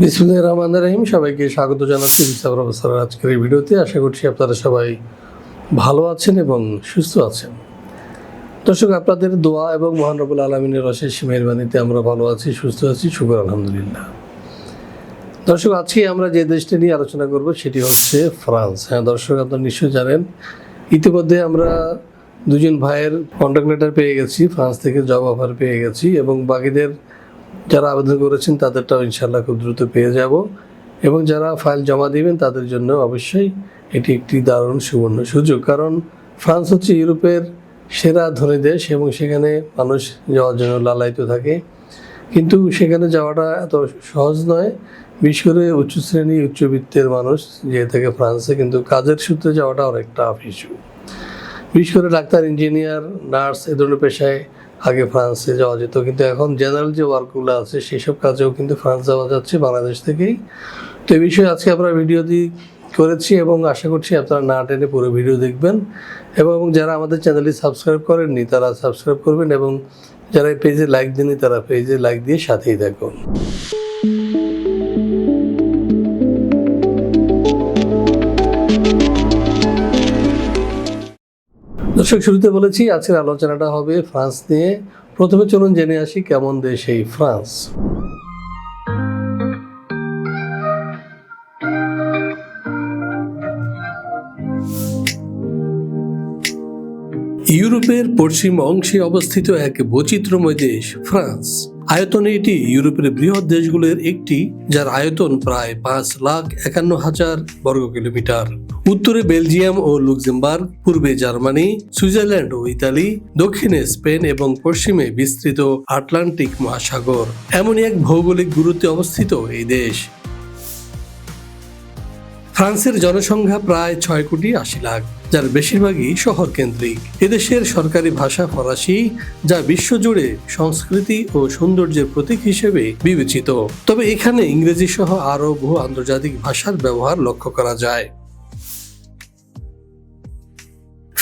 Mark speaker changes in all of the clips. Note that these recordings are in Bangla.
Speaker 1: বিসমুল্লাহ রহমান রহিম। সবাইকে স্বাগত জানাচ্ছি বিসা প্রফেসরের আজকের এই ভিডিওতে। আশা করছি আপনারা সবাই ভালো আছেন এবং সুস্থ আছেন। দর্শক, আপনাদের দোয়া এবং মহানরবুল আলমিনের অশেষ মেহরবানিতে আমরা ভালো আছি, সুস্থ আছি শুকর আলহামদুলিল্লাহ। দর্শক, আজকে আমরা যে দেশটি নিয়ে আলোচনা করব সেটি হচ্ছে ফ্রান্স। হ্যাঁ দর্শক, আপনারা নিশ্চয়ই জানেন, ইতিমধ্যে আমরা দুজন ভাইয়ের কন্ট্যাক্ট লেটার পেয়ে গেছি, ফ্রান্স থেকে জব অফার পেয়ে গেছি এবং বাকিদের যারা আবেদন করেছেন, তাদেরটাও ইনশাল্লাহ খুব দ্রুত পেয়ে যাব। এবং যারা ফাইল জমা দিবেন, তাদের জন্য অবশ্যই এটি একটি দারুণ সুবর্ণ সুযোগ। কারণ ফ্রান্স হচ্ছে ইউরোপের সেরা ধনী দেশ এবং সেখানে মানুষ যাওয়ার জন্য লালায়িত থাকে। কিন্তু সেখানে যাওয়াটা এত সহজ নয়। বিশেষ করে উচ্চ শ্রেণি উচ্চবিত্তের মানুষ যে থাকে ফ্রান্সে, কিন্তু কাজের সূত্রে যাওয়াটা অনেক টাফ ইস্যু বিশেষ করে ডাক্তার, ইঞ্জিনিয়ার, নার্স, এ ধরনের পেশায় আগে ফ্রান্সে যাওয়া যেত। কিন্তু এখন জেনারেল যে ওয়ার্কগুলো আছে, সেসব কাজেও কিন্তু ফ্রান্স যাওয়া যাচ্ছে, বাংলাদেশ থেকেই। তো এই বিষয়ে আজকে আমরা ভিডিও দিয়ে করেছি এবং আশা করছি আপনারা না টেনে পুরো ভিডিও দেখবেন। এবং যারা আমাদের চ্যানেলটি সাবস্ক্রাইব করেননি, তারা সাবস্ক্রাইব করবেন এবং যারা এই পেজে লাইক দেননি, তারা পেজে লাইক দিয়ে সাথেই থাকুন। দর্শক, শুরুতে বলেছি আজকের আলোচনাটা হবে ফ্রান্স নিয়ে। প্রথমে চলুন জেনে আসি কেমন দেশ এই ফ্রান্স। ইউরোপের পশ্চিম অংশে অবস্থিত এক বৈচিত্র্যময় দেশ, ফ্রান্স। আয়তনে এটি ইউরোপের বৃহৎ দেশগুলোর একটি, যার আয়তন প্রায় পাঁচ লাখ একান্ন হাজার বর্গ কিলোমিটার। উত্তরে বেলজিয়াম ও লুক্সেমবার্গ, পূর্বে জার্মানি, সুইজারল্যান্ড ও ইতালি, দক্ষিণে স্পেন এবং পশ্চিমে বিস্তৃত আটলান্টিক মহাসাগর। এমনই এক ভৌগোলিক গুরুত্বে অবস্থিত এই দেশ। ফ্রান্সের জনসংখ্যা প্রায় ছয় কোটি আশি লাখ, যার বেশিরভাগই শহর কেন্দ্রিক এদেশের সরকারি ভাষা ফরাসি, যা বিশ্বজুড়ে সংস্কৃতি ও সৌন্দর্যের প্রতীক হিসেবে বিবেচিত। তবে এখানে ইংরেজি সহ আরও বহু আন্তর্জাতিক ভাষার ব্যবহার লক্ষ্য করা যায়।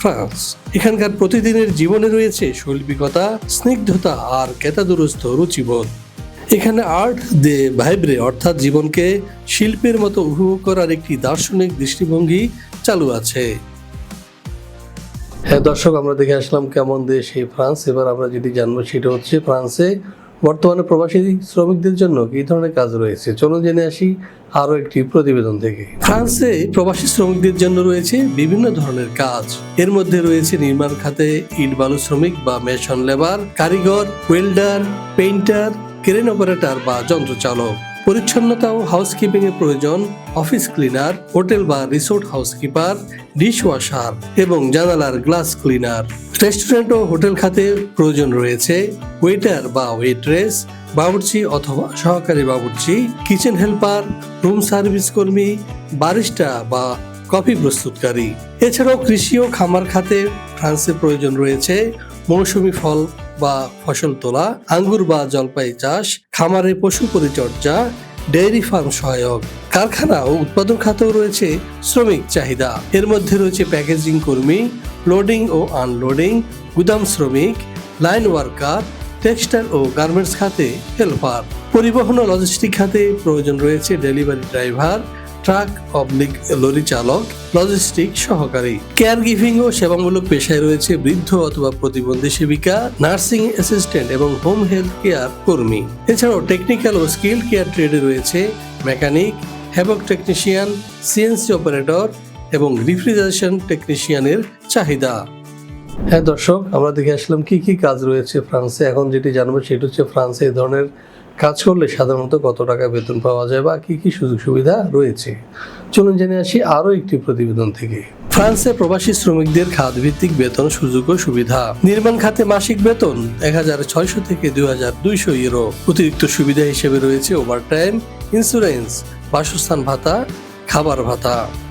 Speaker 1: ফ্রান্স। এখানকার প্রতিদিনের জীবনে রয়েছে শৈল্পিকতা, স্নিগ্ধতা আর কেতাদুরস্থ রুচিবোধ। এখানে আর্ট দে ভাইব্রে অর্থাৎ জীবনকে শিল্পের মতো উপভোগ করার একটি দার্শনিক দৃষ্টিভঙ্গি চালু আছে। হ্যাঁ দর্শক, আমরা দেখে আসলাম কেমন দেশ এই ফ্রান্স। এবার আমরা যেটি জানব সেটা হচ্ছে ফ্রান্সে বর্তমানে প্রবাসী শ্রমিকদের জন্য কি ধরনের কাজ রয়েছে? চলুন জেনে আসি আরও একটি প্রতিবেদন থেকে। ফ্রান্সে প্রবাসী শ্রমিকদের জন্য রয়েছে বিভিন্ন ধরনের কাজ। এর মধ্যে রয়েছে নির্মাণ খাতে ইট বালু শ্রমিক বা মেশন লেবার, কারিগর, ওয়েল্ডার, পেইন্টার, ক্রেন অপারেটর বা যন্ত্রচালক। পরিচ্ছন্নতা ও হাউসকিপিং এর প্রয়োজন, অফিস ক্লিনার, হোটেল বা রিসোর্ট হাউসকিপার ডিশ ওয়াশার এবং জানালার গ্লাস ক্লিনার রেস্টুরেন্ট ও হোটেল খাতে প্রয়োজন রয়েছে ওয়েটার বা ওয়েট্রেস বাবুর্চি অথবা সহকারী বাবুর্চি কিচেন হেল্পার রুম সার্ভিস কর্মী বারিস্টা বা কফি প্রস্তুতকারী। এছাড়াও কৃষি ও খামার খাতে ফ্রান্সে প্রয়োজন রয়েছে মৌসুমি ফল বা ফসল তোলা, আঙ্গুর বা জলপাই চাষ, খামারে পশু পরিচর্যা ডেয়ারি ফার্ম সহায়ক। কারখানা ও উৎপাদন খাতেও রয়েছে শ্রমিক চাহিদা। এর মধ্যে রয়েছে প্যাকেজিং কর্মী, লোডিং ও আনলোডিং, গুদাম শ্রমিক, লাইন ওয়ার্কার, টেক্সটাইল ও গার্মেন্টস খাতে হেল্পার। পরিবহন ও লজিস্টিক খাতে প্রয়োজন রয়েছে delivery driver truck oblique lorry চালক, লজিস্টিক সহকারী। কেয়ার গিভিং ও সেবামূলক পেশায় রয়েছে বৃদ্ধ অথবা প্রতিবন্ধী সেবিকা, নার্সিং অ্যাসিস্ট্যান্ট এবং হোম হেলথ কেয়ার কর্মী। এছাড়াও টেকনিক্যাল ও স্কিল কেয়ার ট্রেডে রয়েছে মেকানিক, হ্যাবক টেকনিশিয়ান, সিএনসি অপারেটর এবং রিফ্রিজারেশন টেকনিশিয়ানের চাহিদা। হ্যাঁ দর্শক, আমরা দেখে আসলাম কি কি কাজ রয়েছে ফ্রান্সে। এখন যেটি জানব সেটা হচ্ছে ফ্রান্সে এই ধরনের কাজ করলে সাধারণত কত টাকা বেতন পাওয়া যায় বা কি কি সুযোগ সুবিধা রয়েছে? চলুন জেনে আসি আরও একটি প্রতিবেদন থেকে। ফ্রান্সে প্রবাসী শ্রমিকদের খাত ভিত্তিক বেতন সুযোগ ও সুবিধা। নির্মাণ খাতে মাসিক বেতন এক হাজার ছয়শো থেকে দুই হাজার দুইশো ইউরো। অতিরিক্ত সুবিধা হিসেবে রয়েছে ওভারটাইম ইন্স্যুরেন্স বাসস্থান ভাতা, খাবার ভাতা।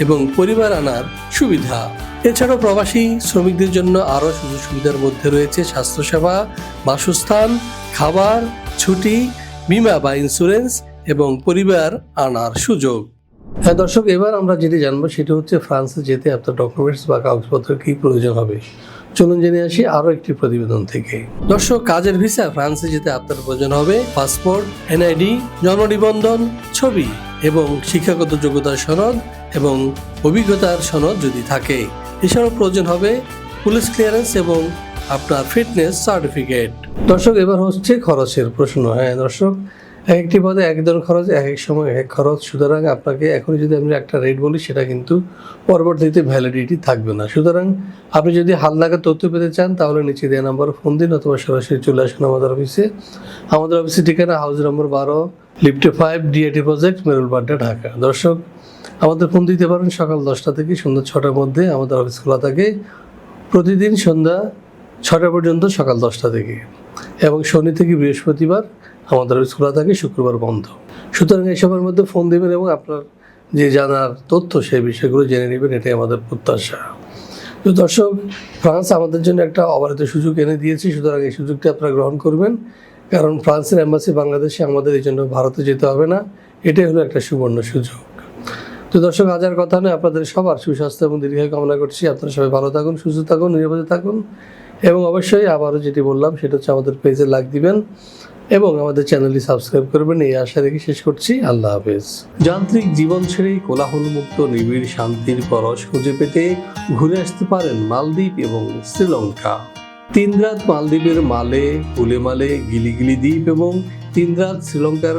Speaker 1: এবং পরিবার আনার সুবিধা। এছাড়াও প্রবাসী শ্রমিকদের জন্য আরও সুযোগ সুবিধার মধ্যে রয়েছে স্বাস্থ্যসেবা, বাসস্থান, খাবার, ছুটি, বিমা বা ইন্স্যুরেন্স এবং পরিবার আনার সুযোগ। হ্যাঁ দর্শক, এবার আমরা যেটি জানব সেটা হচ্ছে ফ্রান্সে যেতে আপনার ডকুমেন্টস বা কাগজপত্র কি প্রয়োজন হবে। চলুন জেনে আসি আরও একটি প্রতিবেদন থেকে। দর্শক, কাজের ভিসা ফ্রান্সে যেতে আপনার প্রয়োজন হবে পাসপোর্ট, এনআইডি, জন্ম ছবি এবং শিক্ষাগত যোগ্যতার সনদ এবং অভিজ্ঞতার সনদ যদি থাকে এছাড়াও প্রয়োজন হবে পুলিশ ক্লিয়ারেন্স এবং আপনার ফিটনেস সার্টিফিকেট দর্শক, এবার হচ্ছে খরচের প্রশ্ন। হ্যাঁ দর্শক এক একটি পদে এক ধরনের খরচ, এক এক সময় এক খরচ। সুতরাং আপনাকে এখন যদি আমি একটা রেট বলি, সেটা কিন্তু পরবর্তীতে ভ্যালিডিটি থাকবে না। সুতরাং আপনি যদি হালনাগাদ তথ্য পেতে চান, তাহলে নিচে দেওয়া নাম্বার ফোন দিন অথবা সরাসরি চলে আসুন আমাদের অফিসে আমাদের অফিসের ঠিকানা হাউস নম্বর বারো লিফটে five DIT project Merul Badda Dhaka দর্শক আমাদের ফোন দিতে পারেন সকাল দশটা থেকে সন্ধ্যা ছটার মধ্যে, আমাদের অফিস খোলা থাকে। প্রতিদিন সন্ধ্যা ছটা পর্যন্ত সকাল দশটা থেকে। এবং শনি থেকে বৃহস্পতিবার আমাদের অফিস খোলা থাকে, শুক্রবার বন্ধ। সুতরাং এসবের মধ্যে ফোন দেবেন এবং আপনার যে জানার তথ্য সেই বিষয়গুলো জেনে নেবেন, এটাই আমাদের প্রত্যাশা। তো দর্শক, ফ্রান্স আমাদের জন্য একটা অবারিত সুযোগ এনে দিয়েছে, সুতরাং এই সুযোগটা আপনারা গ্রহণ করবেন। কারণ ফ্রান্সের অ্যাম্বাসি বাংলাদেশে আমাদের এই জন্য ভারতে যেতে হবে না, এটাই হলো একটা সুবর্ণ সুযোগ। তো দর্শক হাজার কথা নয়। আপনাদের সবার সুস্বাস্থ্য এবং দীর্ঘায়ু কামনা করছি। আপনারা সবাই ভালো থাকুন, সুস্থ থাকুন, নিরাপদে থাকুন। এবং অবশ্যই আবারও যেটি বললাম, সেটা হচ্ছে আমাদের পেজে লাইক দিবেন এবং আমাদের চ্যানেলটি সাবস্ক্রাইব করবেন। এই আশা রেখে শেষ করছি। আল্লাহ হাফেজ। যান্ত্রিক জীবন ছেড়ে কোলাহলমুক্ত, নিবিড় শান্তির পরশ খুঁজে পেতে ঘুরে আসতে পারেন মালদ্বীপ এবং শ্রীলঙ্কা। তিন রাত মালদ্বীপের মালে উলেমালে গিলিগিলি দ্বীপ এবং তিন রাত শ্রীলঙ্কার